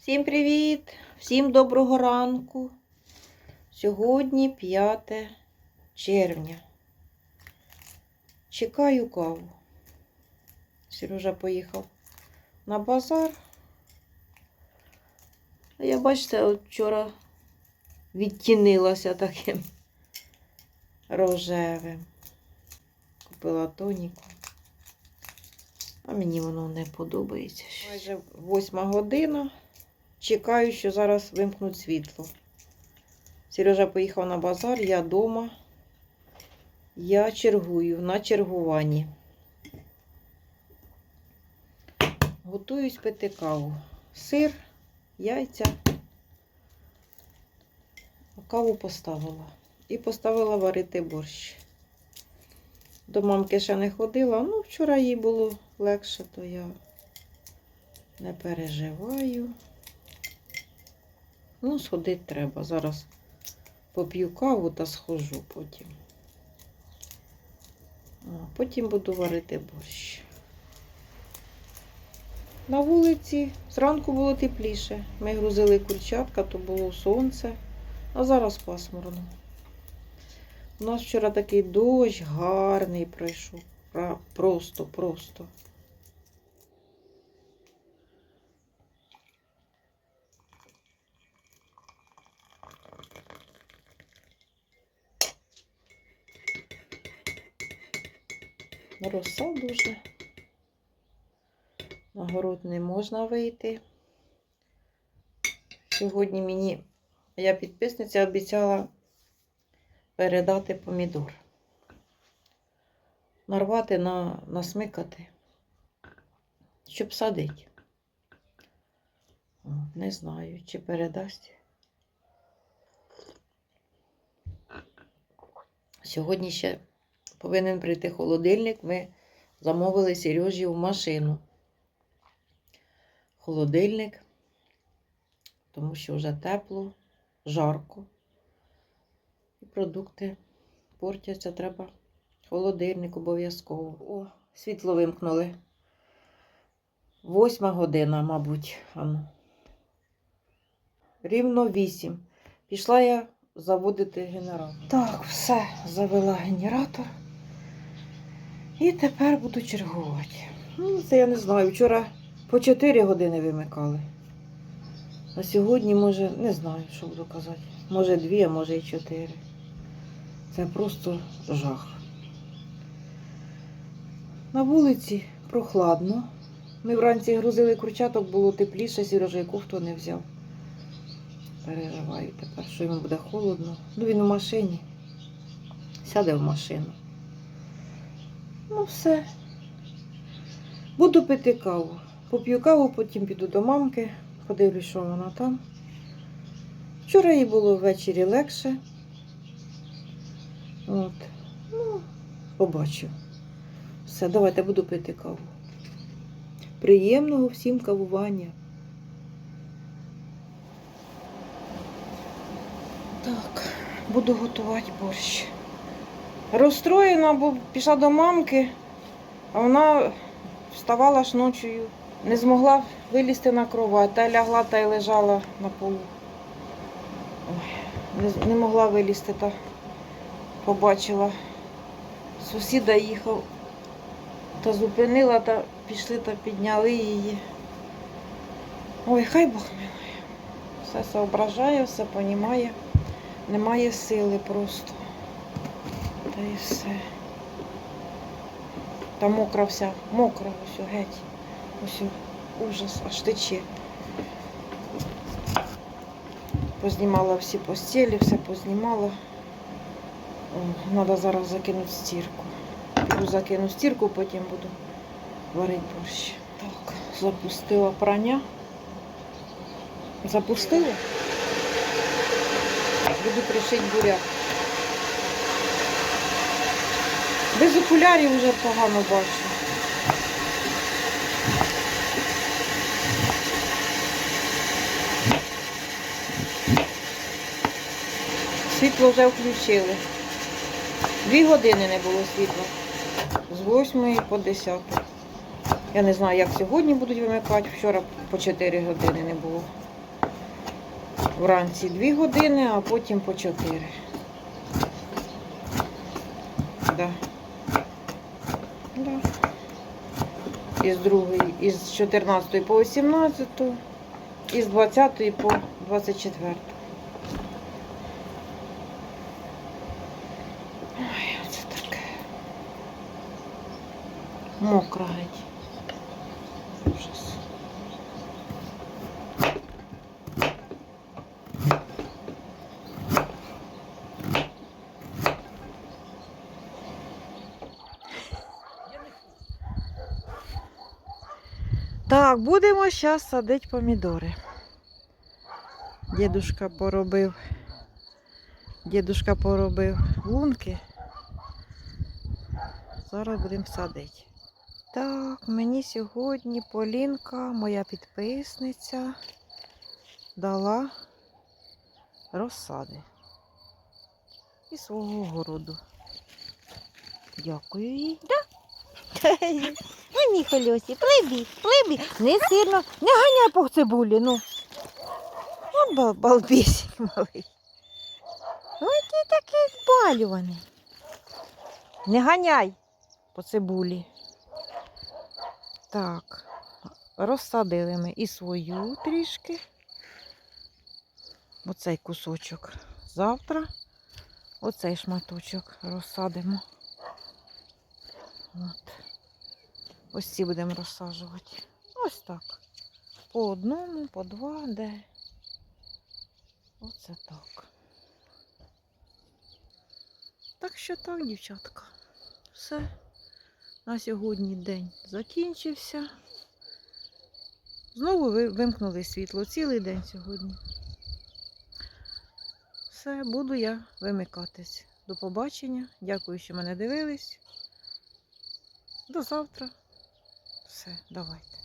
Всім привіт! Всім доброго ранку. Сьогодні 5 червня. Чекаю каву. Сережа поїхав на базар. Я, бачите, от вчора відтінилася таким рожевим. Купила тоніку. А мені воно не подобається. Майже восьма година. Чекаю, що зараз вимкнуть світло. Сережа поїхав на базар, я вдома. Я чергую на чергуванні. Готуюсь пити каву. Сир, яйця. Каву поставила. І поставила варити борщ. До мамки ще не ходила. Ну, вчора їй було легше, то я не переживаю. Ну, сходити треба. Зараз поп'ю каву та схожу потім. Потім буду варити борщ. На вулиці зранку було тепліше. Ми грузили курчатка, то було сонце, а зараз пасмурно. У нас вчора такий дощ гарний пройшов. Просто, просто. Роса дуже. На город не можна вийти. Сьогодні мені, я підписниця, обіцяла передати помідор. Нарвати, на, насмикати, щоб садити. Не знаю, чи передасть. Сьогодні ще повинен прийти холодильник. Ми замовили Сережі в машину. Холодильник, тому що вже тепло, жарко. І продукти портяться, треба холодильник обов'язково. О, світло вимкнули. Восьма година, мабуть. Ану. Рівно вісім. Пішла я заводити генератор. Так, все, завела генератор. І тепер буду чергувати. Ну, це я не знаю. Вчора по 4 години вимикали. А сьогодні, може, не знаю, що буду казати. Може дві, а може і чотири. Це просто жах. На вулиці прохладно. Ми вранці грузили курчаток, було тепліше, Сережа і кофту не взяв. Переживаю тепер, що йому буде холодно. Ну, він у машині. Сяде в машину. Ну, все. Буду пити каву. Поп'ю каву, потім піду до мамки, подивлюсь, що вона там. Вчора їй було ввечері легше. От. Ну, побачу. Все, давайте буду пити каву. Приємного всім кавування. Так, буду готувати борщ. Розстроєна, бо пішла до мамки, а вона вставала ж ночою. Не змогла вилізти на кровать, та лягла та й лежала на полу. Ой, не, не могла вилізти та побачила. Сусіда їхав та зупинила, та пішли та підняли її. Ой, хай Бог милує. Все соображає, все понімає. Немає сили просто. Та і все. Та мокра вся, мокра ось геть. Ось ужас, аж тече. Познімала всі постелі, все познімала. Треба зараз закинути стірку. Піду закину стірку, потім буду варити борщ. Так, запустила прання. Запустила? Буду кришити буряк. Без окулярів вже погано бачу. Світло вже включили. Дві години не було світла. З 8 по 10. Я не знаю, як сьогодні будуть вимикати. Вчора по 4 години не було. Вранці 2 години, а потім по 4. Да. Із другої, із 14 по 18, із 20 по 24. Ой, оце таке. Мокра геть. Так, будемо зараз садити помідори. Дідушка поробив. Дідушка поробив лунки. Зараз будемо садити. Так, мені сьогодні Полінка, моя підписниця, дала розсади із свого городу. Дякую їй. Ну ні, Хольосі, плибі, плибі. Не сильно, не ганяй по цибулі, ну. От бал- балбісик малий. Ой, ти такий збалюваний. Не ганяй по цибулі. Так, розсадили ми і свою трішки. Оцей кусочок завтра. Оцей шматочок розсадимо. От. Ось ці будемо розсаджувати. Ось так. По одному, по два, де. Оце так. Так що так, дівчатка. Все. На сьогодні день закінчився. Знову ви- вимкнули світло цілий день сьогодні. Все, буду я вимикатись. До побачення. Дякую, що мене дивились. До завтра. Все, давайте.